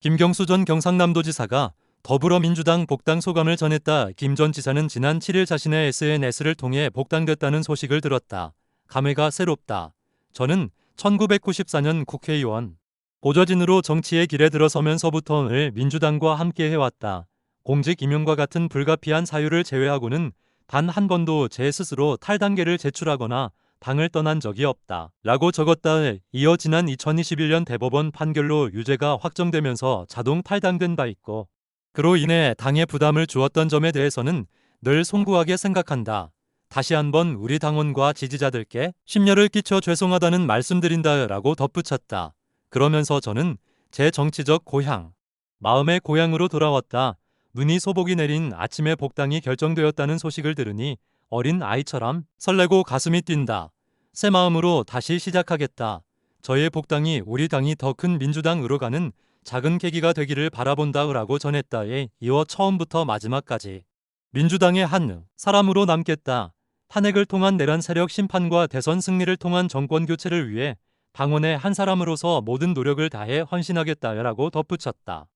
김경수 전 경상남도지사가 더불어민주당 복당 소감을 전했다. 김 전 지사는 지난 7일 자신의 SNS를 통해 복당됐다는 소식을 들었다. 감회가 새롭다. 저는 1994년 국회의원 보좌진으로 정치의 길에 들어서면서부터 늘 민주당과 함께 해왔다. 공직 임용과 같은 불가피한 사유를 제외하고는 단 한 번도 제 스스로 탈당계를 제출하거나 당을 떠난 적이 없다. 라고 적었다. 이어 지난 2021년 대법원 판결로 유죄가 확정되면서 자동 탈당된 바 있고 그로 인해 당에 부담을 주었던 점에 대해서는 늘 송구하게 생각한다. 다시 한번 우리 당원과 지지자들께 심려를 끼쳐 죄송하다는 말씀드린다라고 덧붙였다. 그러면서 저는 제 정치적 고향, 마음의 고향으로 돌아왔다. 눈이 소복이 내린 아침에 복당이 결정되었다는 소식을 들으니 어린 아이처럼 설레고 가슴이 뛴다. 새 마음으로 다시 시작하겠다. 저의 복당이 우리 당이 더 큰 민주당으로 가는 작은 계기가 되기를 바라본다라고 전했다에 이어 처음부터 마지막까지 민주당의 한 사람으로 남겠다. 탄핵을 통한 내란 세력 심판과 대선 승리를 통한 정권 교체를 위해 당원의 한 사람으로서 모든 노력을 다해 헌신하겠다라고 덧붙였다.